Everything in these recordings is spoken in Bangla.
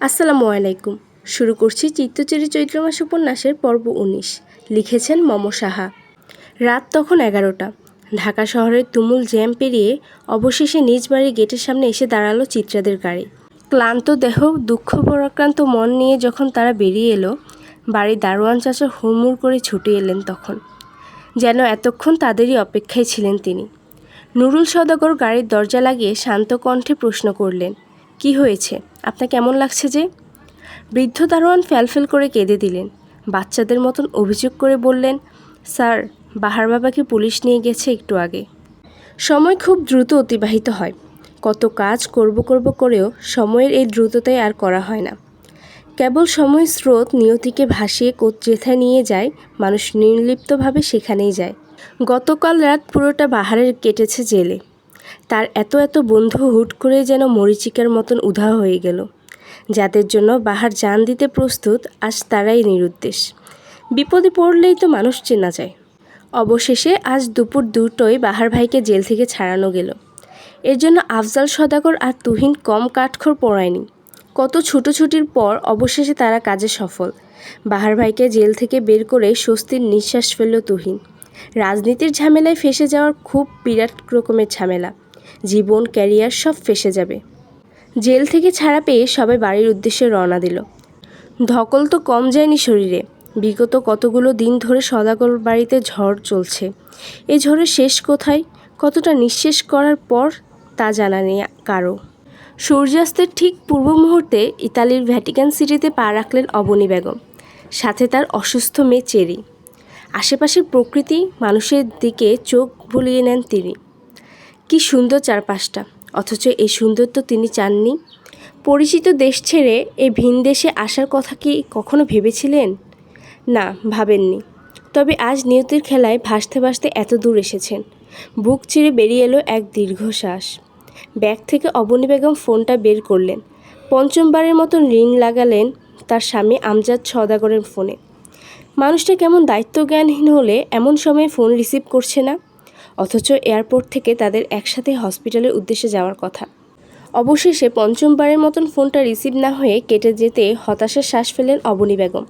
আসসালামু আলাইকুম। শুরু করছি চিত্তচেরি চৈত্র মাস উপন্যাসের পর্ব উনিশ। লিখেছেন মম সাহা। রাত তখন এগারোটা। ঢাকা শহরের তুমুল জ্যাম পেরিয়ে অবশেষে নিজ বাড়ির গেটের সামনে এসে দাঁড়াল চিত্রাদের গাড়ি। ক্লান্ত দেহ, দুঃখ, পরাক্রান্ত মন নিয়ে যখন তারা বেরিয়ে এলো, বাড়ির দারোয়ান চাচা হুড়মুড় করে ছুটে এলেন তখন। যেন এতক্ষণ তাদেরই অপেক্ষায় ছিলেন তিনি। নুরুল সদাগর গাড়ির দরজা লাগিয়ে শান্ত কণ্ঠে প্রশ্ন করলেন কি হয়েছে? আপনার কেমন লাগছে যে? বৃদ্ধ দারোয়ান ফ্যালফেল করে কেঁদে দিলেন। বাচ্চাদের মতন অভিযোগ করে বললেন, স্যার, বাহার বাবাকে পুলিশ নিয়ে গেছে একটু আগে। সময় খুব দ্রুত অতিবাহিত হয়। কত কাজ করব করব করেও সময়ের এই দ্রুততায় আর করা হয় না। কেবল সময় স্রোত নিয়তিকে ভাসিয়ে যেথায় নিয়ে যায়, মানুষ নির্লিপ্তভাবে সেখানেই যায়। গতকাল রাত পুরোটা বাহারের কেটেছে জেলে। তার এত এত বন্ধু হুট করে যেন মরিচিকার মতন উধা হয়ে গেল। যাদের জন্য বাহার জান দিতে প্রস্তুত, আজ তারাই নিরুদ্দেশ। বিপদে পড়লেই তো মানুষ চেনা যায়। অবশেষে আজ দুপুর দুটোয় বাহার ভাইকে জেল থেকে ছাড়ানো গেল। এর জন্য আফজাল সদাগর আর তুহিন কম কাঠখড় পড়ায়নি। কত ছুটোছুটির পর অবশেষে তারা কাজে সফল। বাহার ভাইকে জেল থেকে বের করে স্বস্তির নিঃশ্বাস ফেলল তুহিন। রাজনীতির ঝামেলায় ফেসে যাওয়ার খুব বিরাট রকমের ঝামেলা। জীবন, ক্যারিয়ার সব ফেসে যাবে। জেল থেকে ছাড়া পেয়ে সবাই বাড়ির উদ্দেশ্যে রওনা দিল। ধকল তো কম যায়নি শরীরে। বিগত কতগুলো দিন ধরে সদাগর বাড়িতে ঝড় চলছে। এই ঝড়ের শেষ কোথায়? কতটা নিঃশেষ করার পর তা জানা নেই কারও। সূর্যাস্তের ঠিক পূর্ব মুহূর্তে ইতালির ভ্যাটিকান সিটিতে পা রাখলেন অবনী বেগম, সাথে তার অসুস্থ মেয়ে চেরি। আশেপাশের প্রকৃতি, মানুষের দিকে চোখ ভুলিয়ে নেন তিনি। কি সুন্দর চারপাশটা। অথচ এই সুন্দর তো তিনি চাননি। পরিচিত দেশ ছেড়ে এই ভিন দেশে আসার কথা কি কখনো ভেবেছিলেন? না, ভাবেননি। তবে আজ নিয়তির খেলায় ভাসতে ভাসতে এত দূর এসেছেন। বুক চিরে বেরিয়ে এলো এক দীর্ঘশ্বাস। ব্যাগ থেকে অবনী বেগম ফোনটা বের করলেন। পঞ্চমবারের মতন রিং লাগালেন তার স্বামী আমজাদ সদাগরের ফোনে। মানুষটা কেমন দায়িত্বজ্ঞানহীন হলে এমন সময় ফোন রিসিভ করছে না? অথচ এয়ারপোর্ট থেকে তাদের একসাথে হসপিটালের উদ্দেশ্যে যাওয়ার কথা। অবশেষে পঞ্চমবারের মতন ফোনটা রিসিভ না হয়ে কেটে যেতে হতাশার শ্বাস ফেলেন অবনী বেগম।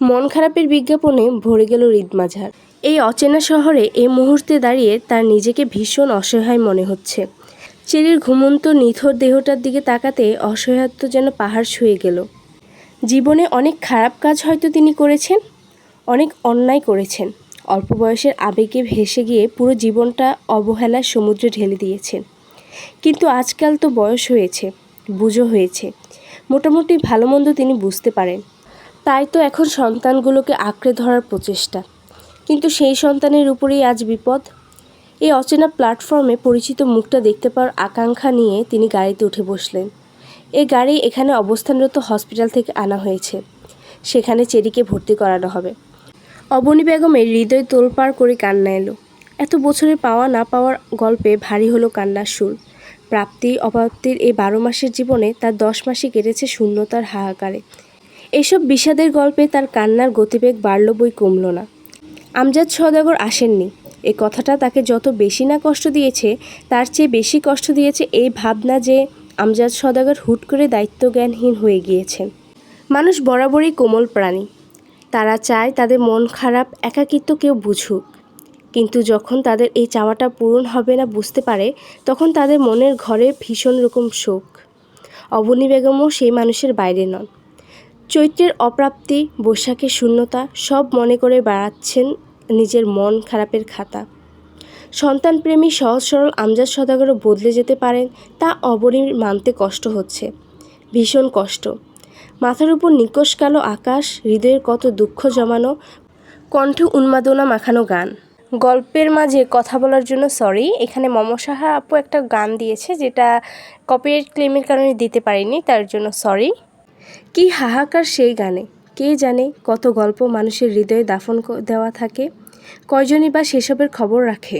মন খারাপের বিজ্ঞাপনে ভরে গেল মাঝার। এই অচেনা শহরে এ মুহূর্তে দাঁড়িয়ে তার নিজেকে ভীষণ অসহায় মনে হচ্ছে। চেরির ঘুমন্ত নিথর দেহটার দিকে তাকাতে অসহায়ত্ব যেন পাহাড় ছুঁয়ে গেল। জীবনে অনেক খারাপ কাজ হয়তো তিনি করেছেন, অনেক অন্যায় করেছেন। অল্প বয়সের আবেগে ভেসে গিয়ে পুরো জীবনটা অবহেলার সমুদ্রে ঢেলে দিয়েছেন কিন্তু আজকাল তো বয়স হয়েছে, বুঝো হয়েছে। মোটামুটি ভালো মন্দ তিনি বুঝতে পারেন। তাই তো এখন সন্তানগুলোকে আঁকড়ে ধরার প্রচেষ্টা। কিন্তু সেই সন্তানের উপরেই আজ বিপদ। এই অচেনা প্ল্যাটফর্মে পরিচিত মুখটা দেখতে পাওয়ার আকাঙ্ক্ষা নিয়ে তিনি গাড়িতে উঠে বসলেন। এই গাড়ি এখানে অবস্থানরত হসপিটাল থেকে আনা হয়েছে। সেখানে চেরিকে ভর্তি করানো হবে। অবনী বেগমের হৃদয় তোলপাড় করে কান্না এলো। এত বছরে পাওয়া না পাওয়ার গল্পে ভারী হলো কান্নার সুর। প্রাপ্তি, অপ্রাপ্তির এই বারো মাসের জীবনে তার দশ মাসে কেটেছে শূন্যতার হাহাকারে। এসব বিষাদের গল্পে তার কান্নার গতিবেগ বাড়ল বই কমল না। আমজাদ সদাগর আসেননি। এ কথাটা তাকে যত বেশি না কষ্ট দিয়েছে, তার চেয়ে বেশি কষ্ট দিয়েছে এই ভাবনা যে আমজাদ সদাগর হুট করে দায়িত্বজ্ঞানহীন হয়ে গিয়েছেন। মানুষ বরাবরই কোমল প্রাণী। তারা চায় তাদের মন খারাপ, একাকিত্ব কেউ বুঝুক। কিন্তু যখন তাদের এই চাওয়াটা পূরণ হবে না বুঝতে পারে, তখন তাদের মনের ঘরে ভীষণ রকম শোক। অবনী বেগমও সেই মানুষের বাইরে নন। চৈত্রের অপ্রাপ্তি, বৈশাখের শূন্যতা সব মনে করে বেড়াচ্ছেন নিজের মন খারাপের খাতা। সন্তানপ্রেমী সহজ সরল আমজাদ সদাগরও বদলে যেতে পারেন, তা অবনীর মানতে কষ্ট হচ্ছে। ভীষণ কষ্ট। মাথার উপর নিকশ কালো আকাশ, হৃদয়ের কত দুঃখ জমানো, কণ্ঠে উন্মাদনা মাখানো গান। গল্পের মাঝে কথা বলার জন্য সরি এখানে মম সাহা আপু একটা গান দিয়েছে যেটা কপিরাইট ক্লেমের কারণে দিতে পারিনি, তার জন্য সরি কি হাহাকার সেই গানে। কে জানে কত গল্প মানুষের হৃদয়ে দাফন দেওয়া থাকে, কয়জনই বা সেসবের খবর রাখে।